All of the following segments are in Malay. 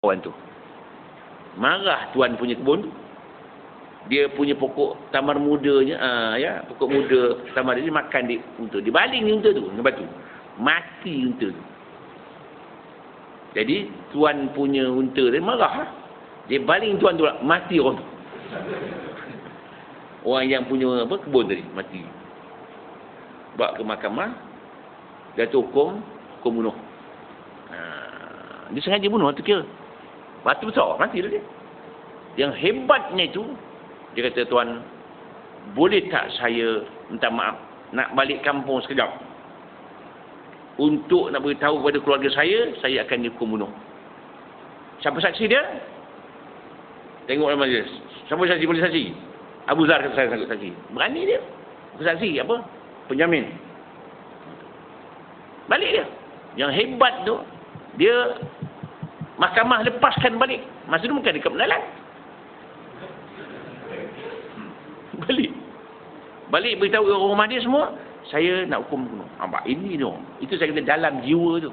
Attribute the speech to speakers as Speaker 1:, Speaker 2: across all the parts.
Speaker 1: kawan tu. Marah tuan punya kebun tu. Dia punya pokok tamar mudanya, ah, ya, pokok muda tamar dia makan di unta. Dia baling ni unta tu dengan batu. Mati unta tu. Jadi tuan punya unta dia marah. Lah. Dia baling tuan tu lah. Mati orang tu. Orang yang punya apa kebun tadi mati. Bawa ke mahkamah. Dia tu hukum, hukum bunuh. Ha, dia sengaja bunuh tu kira. Batu besar, mati dia. Yang hebatnya itu, dia kata, Tuan, boleh tak saya minta maaf, nak balik kampung sekejap? Untuk nak beritahu kepada keluarga saya, saya akan dihukum bunuh. Siapa saksi dia? Tengok dalam majlis. Siapa saksi boleh saksi? Abu Zar kata saya sanggup saksi. Berani dia. Saksi apa? Penjamin. Balik dia. Yang hebat tu, dia mahkamah lepaskan balik. Masa tu bukan dekat penalan. Balik. Balik beritahu orang rumah dia semua, saya nak hukum bunuh. Nampak? Ini tu. Itu saya kata dalam jiwa tu.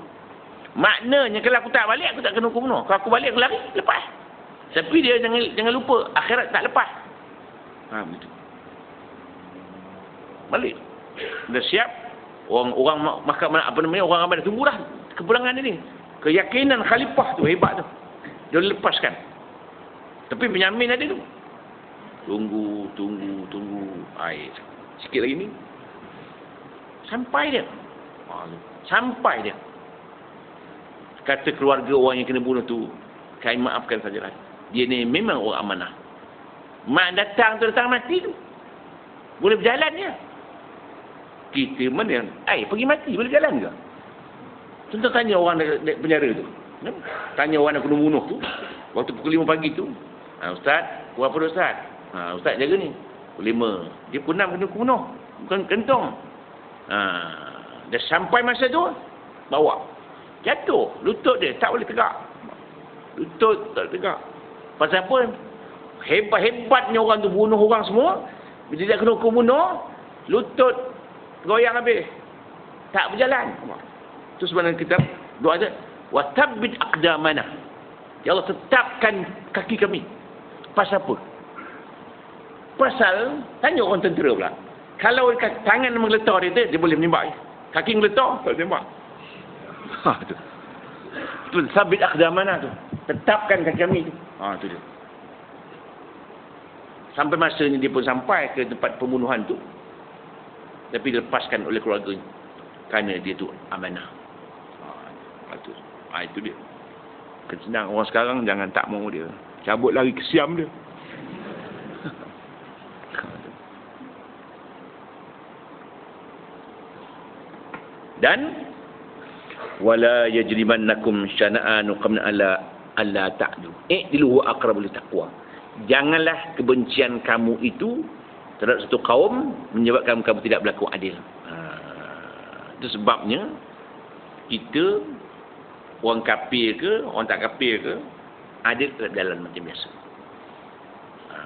Speaker 1: Maknanya kalau aku tak balik, aku tak kena hukum bunuh. Kalau aku balik, aku lari, lepas. Tapi dia jangan jangan lupa, akhirat tak lepas. Ha, begitu. Balik. Dah siap. Orang orang mahkamah apa namanya orang ramai dah tunggu dah kepulangan ini. Keyakinan khalifah tu hebat tu. Dia lepaskan. Tapi penyamin ada tu. Tunggu, tunggu, tunggu. Air. Sikit lagi ni. Sampai dia. Sampai dia. Kata keluarga orang yang kena bunuh tu. Kami maafkan sajalah. Dia ni memang orang amanah. Mak datang tu datang mati tu. Boleh berjalan dia. Kita mana yang, eh pergi mati boleh jalan ke? Contoh tanya orang dekat penjara tu. Tanya orang yang kena bunuh tu. Waktu pukul 5 pagi tu. Ha, Ustaz, pukul apa Ustaz? Ha, Ustaz jaga ni. Pukul 5. Dia pukul 6 kena bunuh. Bukan kentong. Ha, dah sampai masa tu, bawa. Jatuh. Lutut dia tak boleh tegak. Lutut tak tegak. Pasal apa? hebat-hebatnya orang tu bunuh orang semua bila dia kena bunuh lutut goyang habis tak berjalan itu sebenarnya kita doa dia wa tabbit aqdamana. Ya Allah tetapkan kaki kami. Pasal apa? Pasal tanya orang tentera pula. Kalau tangan menggeletar dia dia boleh menembak kaki menggeletar tak menembak. Ha tu. Tu sabit aqdamana tu. Tetapkan kaki kami tu. Ha tu dia. Sampai masanya dia pun sampai ke tempat pembunuhan tu. Tapi dilepaskan oleh keluarga Kerana dia tu amanah. Itu, ha, itu dia. Kesenang orang sekarang jangan tak mau dia. Cabut lari ke siam dia. Dan wala yajrimannakum syana'anu qamna ala alla ta'du. Eh diluhu aqrabul taqwa janganlah kebencian kamu itu terhadap satu kaum menyebabkan kamu tidak berlaku adil. Ha, itu sebabnya kita orang kafir ke, orang tak kafir ke, adil dalam jalan macam biasa. Ha,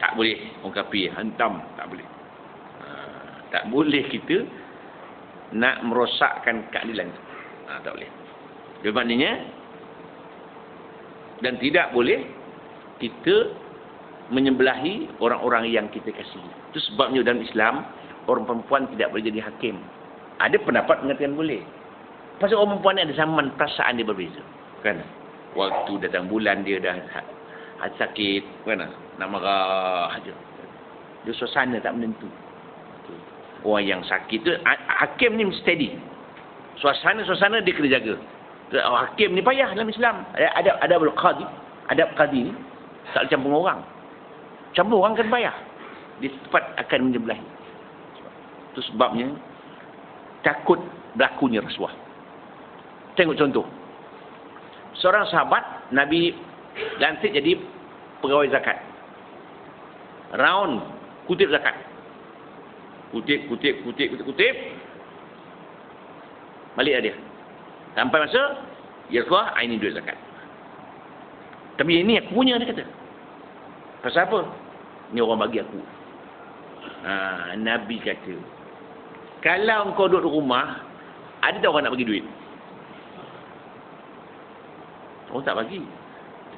Speaker 1: tak boleh orang kafir hantam, tak boleh. Ha, tak boleh kita nak merosakkan keadilan. Ha, tak boleh. Jadi maknanya dan tidak boleh kita menyembelahi orang-orang yang kita kasih. Itu sebabnya dalam Islam, orang perempuan tidak boleh jadi hakim. Ada pendapat mengatakan boleh. Pasal orang perempuan ni ada zaman perasaan dia berbeza. Kan? Waktu datang bulan dia dah hati sakit. Kan? Nak marah saja. Dia suasana tak menentu. Orang yang sakit tu, hakim ni steady. Suasana-suasana dia kena jaga. Hakim ni payah dalam Islam. Ada ada qadi, ada qadi ni tak boleh campur orang. Campur orang kan bayar. Dia cepat akan menyembelahi. Itu sebabnya takut berlakunya rasuah. Tengok contoh. Seorang sahabat Nabi lantik jadi pegawai zakat. Round kutip zakat. Kutip, kutip, kutip, kutip, kutip. Balik dia. Sampai masa, ya Allah, ini duit zakat. Tapi ini aku punya, dia kata. Pasal apa? Ni orang bagi aku. Ha, Nabi kata, kalau kau duduk rumah, ada tak orang nak bagi duit? Orang tak bagi.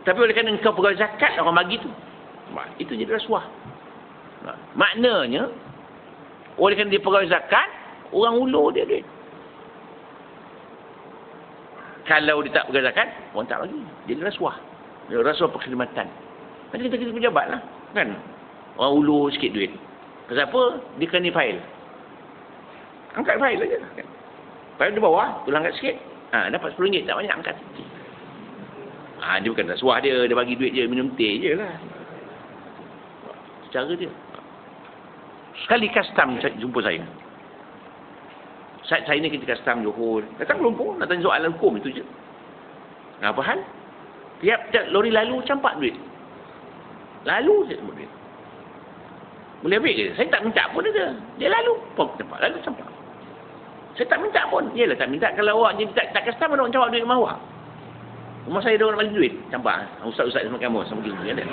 Speaker 1: Tapi oleh kerana engkau pegawai zakat, orang bagi tu. Itu jadi rasuah. Maknanya, oleh kerana dia pegawai zakat, orang ulur dia duit. Kalau dia tak pegawai zakat, orang tak bagi. Jadi rasuah. Rasuah perkhidmatan. Nanti kita kita pejabat lah. Kan? Orang ulur sikit duit. Pasal apa? Dia kena file. Angkat file aja. Kan? File di bawah, tulang angkat sikit. Ha, dapat RM10 tak banyak angkat. Ha, dia bukan rasuah dia. Dia bagi duit je, minum teh je lah. Cara dia. Sekali custom jumpa saya. Saya, saya ni kerja custom Johor. Datang Lumpur, nak tanya soalan hukum itu je. Apa hal? Tiap, tiap lori lalu campak duit. Lalu saya sebut duit. Boleh ambil ke? Saya tak minta pun dia. Dia lalu. Pok tempat lalu sampai. Saya tak minta pun. Yalah tak minta. Kalau awak jadi tak, tak custom, orang jawab duit rumah awak. Rumah saya ada orang balik duit. Campak. Ustaz-ustaz sama kamu. Sama gini. Ada.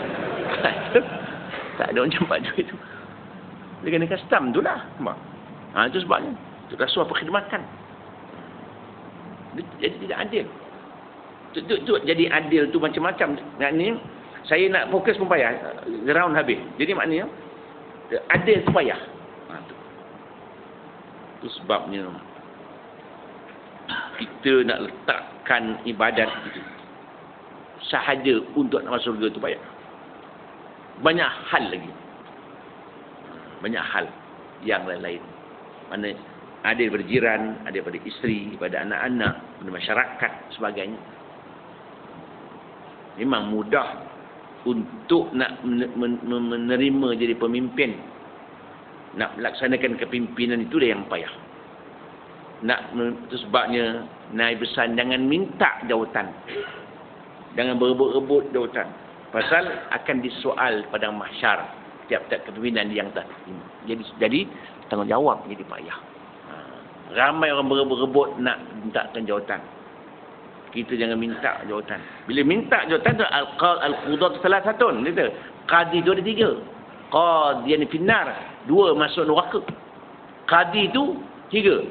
Speaker 1: tak ada orang campak duit tu. Dia kena custom tu lah. Ha, itu sebabnya. Itu rasuah perkhidmatan. Jadi tidak adil. Tu, tu, tu, jadi adil tu macam-macam. Maknanya, saya nak fokus pun payah. Ground habis. Jadi maknanya, ada supaya. Ha, tu. Itu sebabnya kita nak letakkan ibadat itu sahaja untuk nak masuk surga itu payah. Banyak hal lagi. Banyak hal yang lain-lain. Mana ada daripada jiran, ada daripada isteri, daripada anak-anak, daripada masyarakat sebagainya. Memang mudah untuk nak menerima jadi pemimpin nak melaksanakan kepimpinan itu dia yang payah nak itu sebabnya naik pesan jangan minta jawatan jangan berebut-rebut jawatan pasal akan disoal pada mahsyar tiap-tiap kepimpinan yang tak jadi jadi tanggungjawab jadi payah ha. ramai orang berebut-rebut nak minta jawatan kita jangan minta jawatan. Bila minta jawatan tu al-qad al-qudat salah satu. Kata, qadi tu ada tiga. Qadi yang finar, dua masuk neraka. Qadi tu tiga.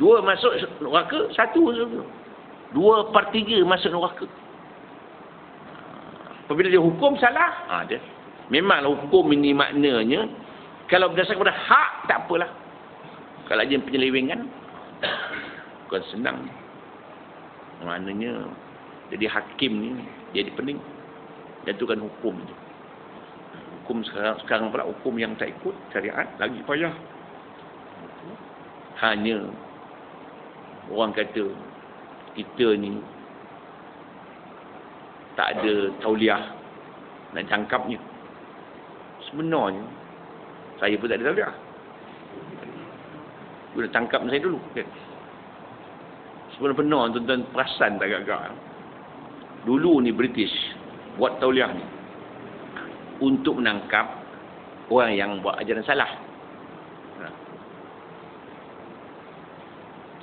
Speaker 1: Dua masuk neraka, satu Dua per tiga masuk neraka. Apabila dia hukum salah, ha, dia. Memanglah hukum ini maknanya kalau berdasarkan pada hak tak apalah. Kalau dia penyelewengan bukan senang. Maknanya jadi hakim ni jadi pening. Jatuhkan hukum tu. Hukum sekarang, sekarang pula hukum yang tak ikut syariat lagi payah. Hanya orang kata kita ni tak ada tauliah nak jangkapnya. Sebenarnya saya pun tak ada tauliah. Guna tangkap saya dulu. Okay. Sebenar-benar tuan-tuan perasan tak agak-agak. Dulu ni British buat tauliah ni. Untuk menangkap orang yang buat ajaran salah. Ha.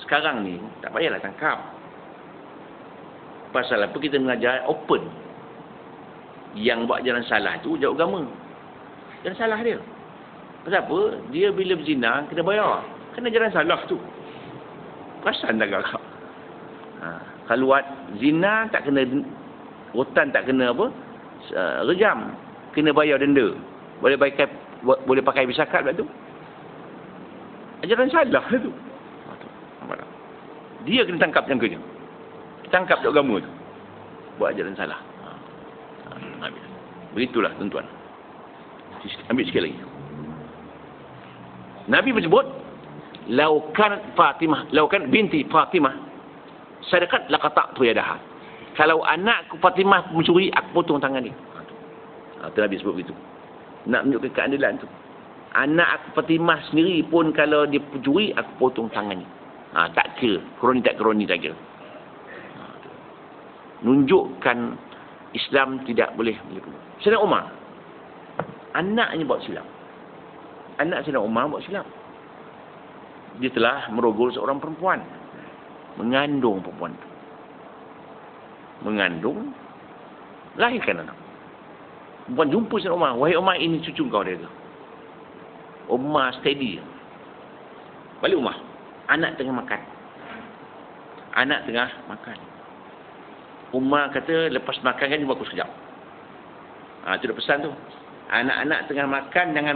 Speaker 1: Sekarang ni tak payahlah tangkap. Pasal apa kita mengajar open. Yang buat ajaran salah tu jauh agama. Ajaran salah dia. Pasal apa? Dia bila berzina kena bayar. Kena ajaran salah tu. Perasan tak agak-agak. Ha. Kalau zina tak kena rotan tak kena apa? Uh, rejam. Kena bayar denda. Boleh pakai boleh pakai bisakat tu. Ajaran salah tu. Ha, Dia kena tangkap yang kerja. Tangkap dok agama tu. Buat ajaran salah. Ha. Begitulah tuan-tuan. Ambil sikit lagi. Nabi menyebut laukan Fatimah, laukan binti Fatimah sedekah la qata' tu yadaha. Kalau anakku Fatimah mencuri, aku potong tangan dia. Ha, tu Nabi sebut begitu. Nak menunjukkan keadilan tu. Anak aku Fatimah sendiri pun kalau dia pencuri, aku potong tangannya. Ha, tak kira. Kroni tak kroni tak kira. Nunjukkan Islam tidak boleh. Sayyidina Umar. Anaknya buat silap. Anak Sayyidina Umar buat silap. Dia telah merogol seorang perempuan mengandung perempuan itu. Mengandung, lahirkan anak. Perempuan jumpa Sayyidina Umar. Wahai Umar, ini cucu kau dia. Umar steady. Balik Umar. Anak tengah makan. Anak tengah makan. Umar kata lepas makan kan jumpa aku sekejap. Ha, itu dah pesan tu. Anak-anak tengah makan jangan